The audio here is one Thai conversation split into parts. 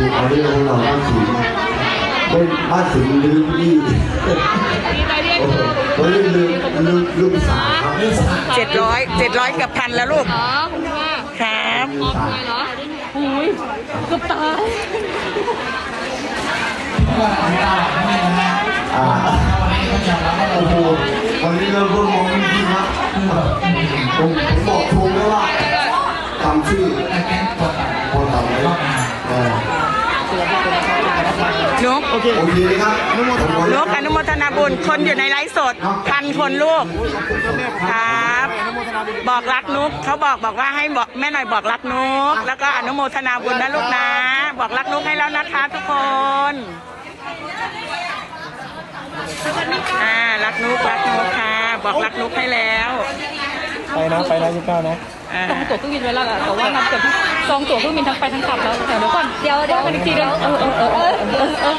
ถูกเขาเรียกว่าเราบ้านสิงห์เป็นบ้านสิงห์ลืมนี่โอ้โหเขาเรียกลืมลืมลืมสาครับลืมสาเจ็ดร้อยเจ็ดร้อยกับพันแล้วลูกอ๋อคุณว่าครับมอบเลยเหรอหุยเกือบตายอ่าโอ้โหวันนี้เราพูดมองจริงๆนะผมผมบอกถูกแล้วว่าทำชื่อพอทำแล้ วเออนุกโอเคครับผมขออนุญากตอนุโมทนาบุญคนอยู่ในไลฟ์สดพันคนลูกครับ บอกรักนุกเขาบอกบอกว่าให้บอกแม่หน่อยบอกรักนุกแล้วก็อนุโมทนาบุญนะลูกนะ บอกรักนุกให้แล้วนะคะทุกคนอ่ารักนุกรักนุกค่ะ บอกรักนุกให้แล้ว ไปนะไปนะยี่เก้านะอ่าจองตั๋วเครื่องบินไว้แล้วอะแต่ว่านับเกือบจองตั๋วเครื่องบินทั้งไปทั้งกลับแล้วแต่เดี๋ยวก่อนเดี๋ยวเดี๋ยวกันอีกทีเดียวเออเออเออเออเออเออ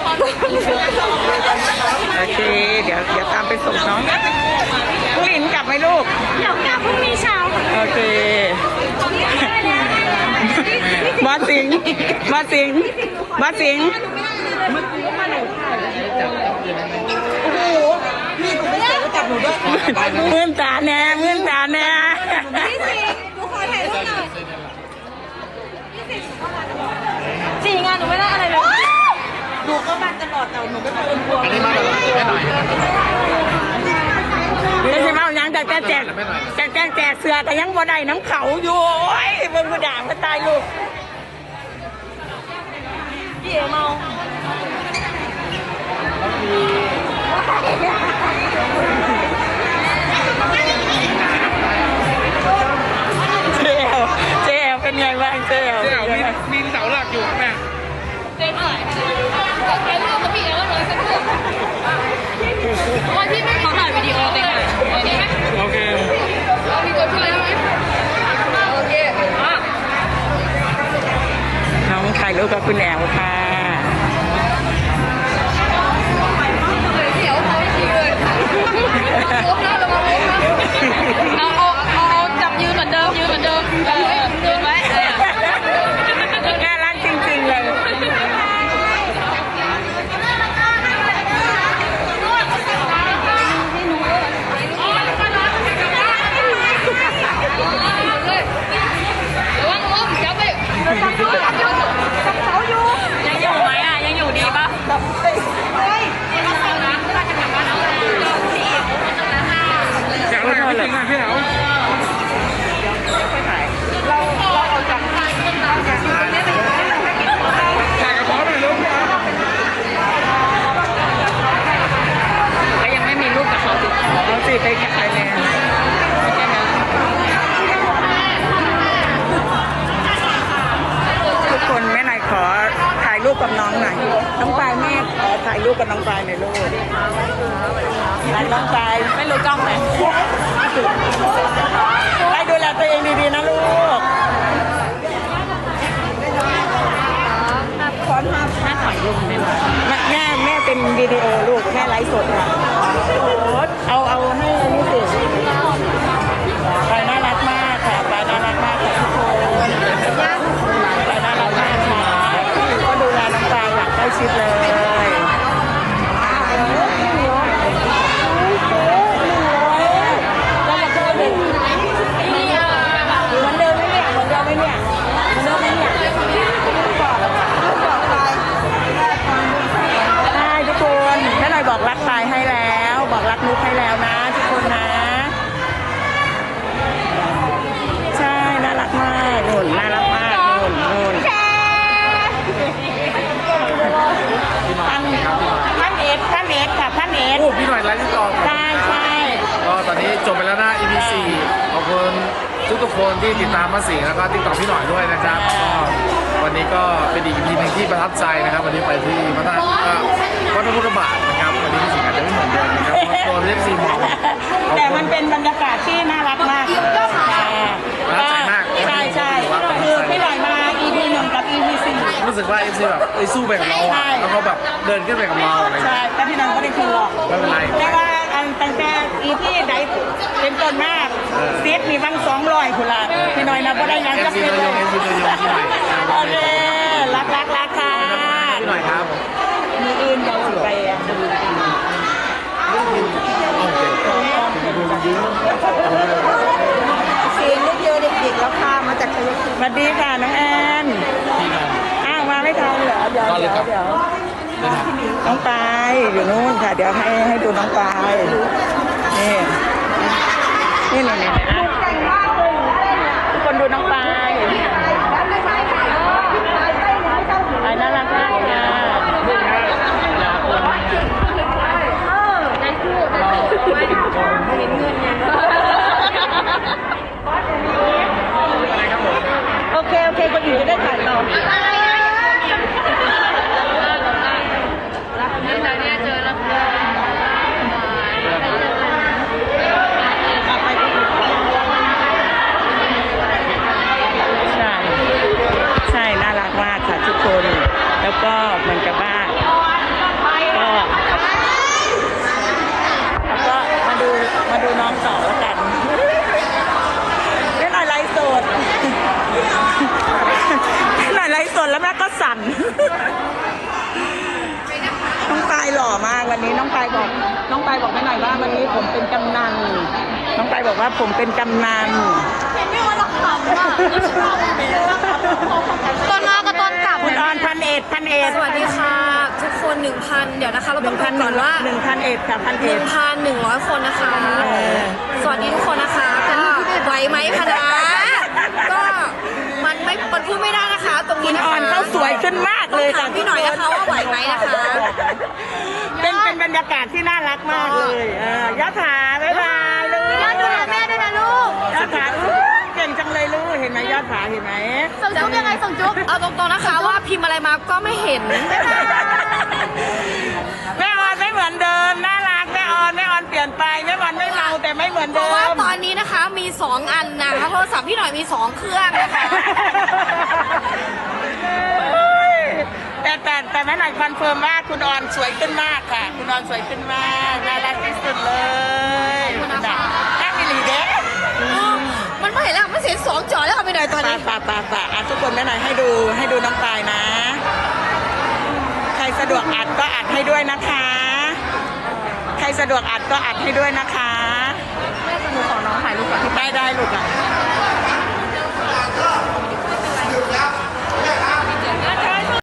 โอเค เดี๋ยวเดี๋ยวตามไปส่งน้องผู้หญิงกลับไหมลูกเดี๋ยวกลับพรุ่งนี้เช้าโอเคบอสสิงห์บอสสิงห์บอสสิงห์มื่นตาแน่มื่นตาแน่ สี่งานหนูไม่ได้อะไรเลย ดูก็มาตลอดแต่หนูไม่เคยกลัว อันนี้มาแบบแม่หน่อย ไม่ใช่ว่ายัง แต่แจกแจกแจกแจกแจกเสือแต่ยังบ่ได้น้ำเขาอยู่โอ้ยมึงกูด่ามาตายลูกพี่เอ๋เมา น้องถ่ายรูปกับคุณแอลค่ะ กับน้องหน่อยน้องปลายแม่ขอถ่ายรูปกับน้องปลายหน่อยลูกถ่ายน้องปลายไม่รู้กล้องไหนไปดูแลตัวเองดีๆนะลูกแม่ถ่ายรูปได้ไหมแม่แม่เป็นวิดีโอลูกแม่ไลฟ์สดค่ะเอาเอาให้นี่สิไปน่ารักมากค่ะไปน่ารักมากค่ะทุกคนไปน่ารักมาก ชิดเลยแล้วเราจะเป็นเหมือนเดิมไหมเนี่ยเหมือนเดิมไหมเนี่ยเหมือนเดิมไหมเนี่ยใช่ทุกคนแม่หน่อยบอกรักปลายให้แล้ว บอกรักนุกให้แล้วนะทุกคนนะ ค่ะท่านเอกโอ้พี่หน่อยไลฟ์ต่อใช่ใช่ก็ตอนนี้จบไปแล้วนะ EP 4ขอบคุณทุกทุกๆคนที่ติดตามมาสิงแล้วก็ติดต่อพี่หน่อยด้วยนะครับก็วันนี้ก็เป็นอีก EP หนึ่งที่ประทับใจนะครับ วันนี้ไปที่วัดพระเอ่อวัดพระพุทธบาทนะครับวันนี้พี่สิงห์อาจจะไม่เหมือนเดิมนะครับเพราะตัวเล็กซีหมอขอบแต่ คุ มั ณ นเป็นบรรยากาศที่น่ารักมากค่ะ ประทับใจมาก ใช่ใช่คือพี่หน่อยมา EP หนึ่งกับ EP สี่รู้สึกว่าเอฟซีแบบเอ้ยสู้ไปกับเราใช่อะแล้วก็แบบเดินขึ้นไปกับเราอะไรอย่างใช่เงี้ย แต่พี่หน้องก็ได้คืนหรอกไม่เป็นไรแต่ว่าอันตั้งแต่ EP ใดเป็นต้นมากเออเซตมีบ้างสองร้อยคุณละพี่หน่อยนะก็ได้ยังเอจะฟซีเป็นตัวยเลงยเอฟซีตัวยงพี่หน่อยโอเครักรักรักค่ะหน่อยครับมืออื่นเราสิไปอะดูกันโอเคซีนได้เจอเด็กๆแล้วพามาจากชัยภูมิสวัสดีค่ะน้องแอนอ้าวมาไม่ทัน เหรอเดี๋ยวเดี๋ยวเดี๋ยวน้องปายอยู่นู่นค่ะ เดี๋ยวให้ให้ดูน้องปายนี่นี่นี่นี่อะทุกคนดูน้องปายปายน่ารักมากค่ะโอเค โอเค คนอื่นจะได้ถ่ายต่อ เนี่ยเจอแล้วค่ะ ใช่ ใช่ น่ารักมากค่ะทุกคน แล้วก็เหมือนกับว่าก็แล้วก็มาดูมาดูน้องต่อแล้วกันเล่นอะไรสดเล่นอะไรสดแล้วแม่ก็สั่น น้องปาย หล่อมากวันนี้น้องปายบอก น้องปายบอกไม่หน่อยว่าวันนี้ผมเป็นกำนัน น้องปายบอกว่าผมเป็นกำนันต้นมาก็ต้นกลับคุณออนพันเอ็ดพันเอ็ดสวัสดีค่ะทุกคน1,000เดี๋ยวนะคะเราหต้อนึ่งงดูพันก่อนว่าหนึ่งพันเอ็ดค่ะพันเอ็ด1,100คนนะคะเออสวัสดีทุกคนนะคะก็ไหวไหมพะนะก็ มันไม่มันพูดไม่ได้นะคะ ตรงคุนี้ณนะอคะอนเขาสวยขึ้นมากเลยต้องถามพี่หน่อยนะคะว่าไหวไหมนะคะ เป็นเป็นบรรยากาศที่น่ารักมากเลยเออยอดถาบ๊ายบายลูกยอดดูแลแม่ด้วยนะลูกยอดถาอุ๊ยเก่งจังเลยลูกเห็นไหมยอดถาเห็นไหม ส่งจุ๊บยังไงส่งจุ๊บ เอาตรงๆนะคะว่าพิมพ์อะไรมาก็ไม่เห็นแม่ โทรศัพท์พี่หน่อยมี2เครื่องนะคะแต่แต่แต่แม่หน่อยคอนเฟิร์มว่าคุณออนสวยขึ้นมากค่ะ คุณออนสวยขึ้นมากน่ารักที่สุดเลยขอบคุณนะคะแม่มิลีเด้มันไม่เห็นแล้วมันเสียสองจอแล้วค่ะพี่หน่อยตอนปานี้ปาปาปาอะทุกคนแม่หน่อยให้ดูให้ดูน้องปายนะ ใครสะดวกอัดก็อัดให้ด้วยนะคะ ใครสะดวกอัดก็อัดให้ด้วยนะคะ แม่สนุกของน้องถ่ายรูปก่อนได้ได้ลูกอะ